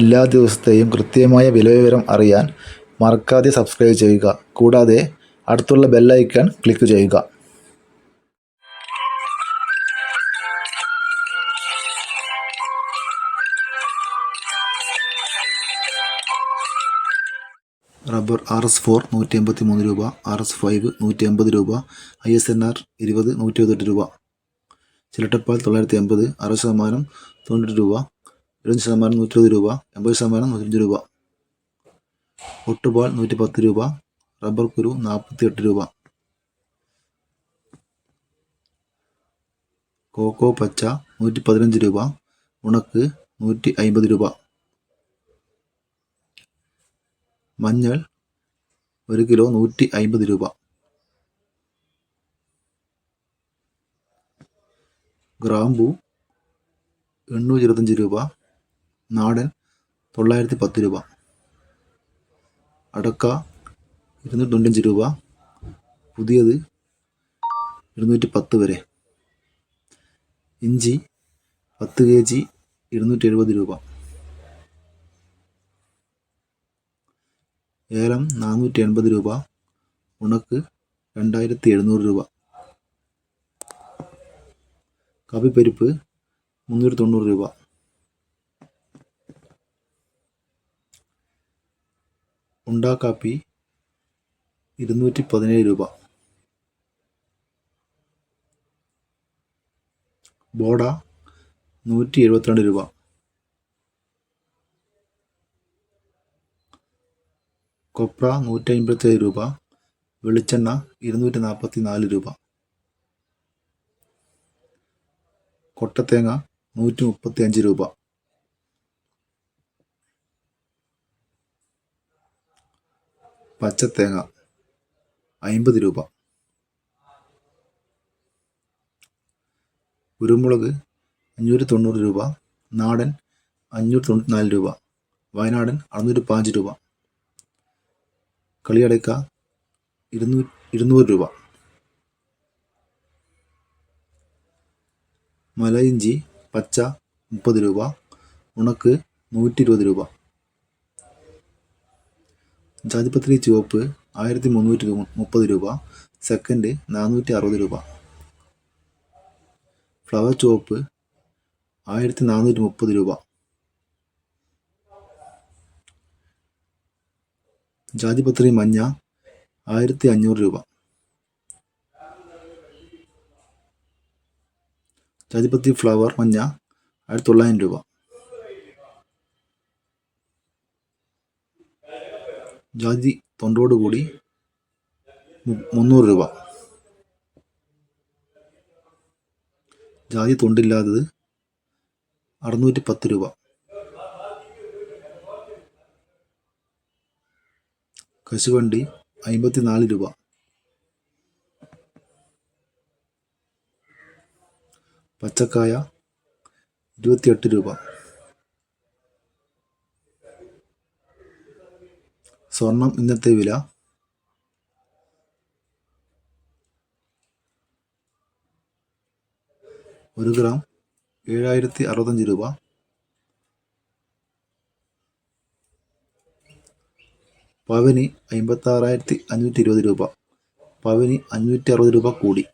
എല്ലാ ദിവസത്തെയും കൃത്യമായ വിലവിവരം അറിയാൻ മറക്കാതെ സബ്സ്ക്രൈബ് ചെയ്യുക. കൂടാതെ അടുത്തുള്ള ബെല്ലൈക്കൺ ക്ലിക്ക് ചെയ്യുക. റബ്ബർ ആർ എസ് ഫോർ നൂറ്റി എൺപത്തി മൂന്ന് രൂപ ആർ എസ് ഫൈവ് നൂറ്റി അമ്പത് രൂപ ഐ എസ് എൻ ആർ ഇരുപത് നൂറ്റി ഇരുപത്തെട്ട് രൂപ. ചിരട്ടപ്പാൽ തൊള്ളായിരത്തി അമ്പത് അറുപത് ശതമാനം തൊണ്ണൂറ് രൂപ എഴുപത് ശതമാനം നൂറ്റി ഇരുപത് രൂപ എൺപത് ശതമാനം നൂറ്റഞ്ച് രൂപ. ഒട്ടുപാൽ നൂറ്റി പത്ത് രൂപ റബ്ബർ കുരു നാൽപ്പത്തി എട്ട് രൂപ. കോക്കോ പച്ച നൂറ്റി പതിനഞ്ച് രൂപ ഉണക്ക് നൂറ്റി അൻപത് രൂപ. മഞ്ഞൾ ഒരു കിലോ നൂറ്റി അൻപത് രൂപ. ഗ്രാമ്പൂ എണ്ണൂറ്റി ഇരുപത്തഞ്ച് രൂപ. നാടൻ തൊള്ളായിരത്തി പത്ത് രൂപ. അടക്ക ഇരുന്നൂറ്റി തൊണ്ണൂറ്റഞ്ച് രൂപ. പുതിയത് ഇരുന്നൂറ്റി പത്ത് വരെ. ഇഞ്ചി പത്ത് കെ ജി ഇരുന്നൂറ്റി എഴുപത് രൂപ. ഏലം നാനൂറ്റി എൺപത് രൂപ. ഉണക്ക് രണ്ടായിരത്തി എഴുന്നൂറ് രൂപ. കാപ്പിപ്പരിപ്പ് മുന്നൂറ്റി തൊണ്ണൂറ് രൂപ. ഉണ്ടാക്കാപ്പി ഇരുന്നൂറ്റി പതിനേഴ് രൂപ. ബോഡ നൂറ്റി എഴുപത്തിരണ്ട് രൂപ. കൊപ്ര നൂറ്റി അമ്പത്തേഴ് രൂപ. വെളിച്ചെണ്ണ ഇരുന്നൂറ്റി നാൽപ്പത്തി നാല് രൂപ. കൊട്ടത്തേങ്ങ നൂറ്റി മുപ്പത്തി അഞ്ച് രൂപ. പച്ചത്തേങ്ങ അമ്പത് രൂപ. കുരുമുളക് അഞ്ഞൂറ്റി തൊണ്ണൂറ് രൂപ. നാടൻ അഞ്ഞൂറ്റി തൊണ്ണൂറ്റി നാല് രൂപ. വയനാടൻ അറുന്നൂറ്റി പതിനഞ്ച് രൂപ. കളിയടയ്ക്ക ഇരുന്നൂ ഇരുന്നൂറ് രൂപ. മലയിഞ്ചി പച്ച മുപ്പത് രൂപ. ഉണക്ക് നൂറ്റി ഇരുപത് രൂപ. ജാതിപത്രി ചുവപ്പ് ആയിരത്തി മുന്നൂറ്റി മുപ്പത് രൂപ സെക്കൻഡ് നാനൂറ്റി അറുപത് രൂപ. ഫ്ലവർ ചുവപ്പ് ആയിരത്തി നാനൂറ്റി മുപ്പത് രൂപ. ജാതിപത്രി മഞ്ഞ ആയിരത്തി അഞ്ഞൂറ് രൂപ. ജാതിപത്രി ഫ്ലവർ മഞ്ഞ ആയിരത്തി തൊള്ളായിരം രൂപ. ജാതി തൊണ്ടോട് കൂടി മുന്നൂറ് രൂപ. ജാതി തൊണ്ടില്ലാത്തത് അറുന്നൂറ്റി പത്ത് രൂപ. കശുവണ്ടി അമ്പത്തി നാല് രൂപ. പച്ചക്കായ ഇരുപത്തിയെട്ട് രൂപ. സ്വർണം ഇന്നത്തെ വില? ഒരു ഗ്രാം ഏഴായിരത്തി അറുപത്തഞ്ച് രൂപ. പവന് അമ്പത്താറായിരത്തി അഞ്ഞൂറ്റി ഇരുപത് രൂപ. പവന് അഞ്ഞൂറ്റി അറുപത് രൂപ കൂടി.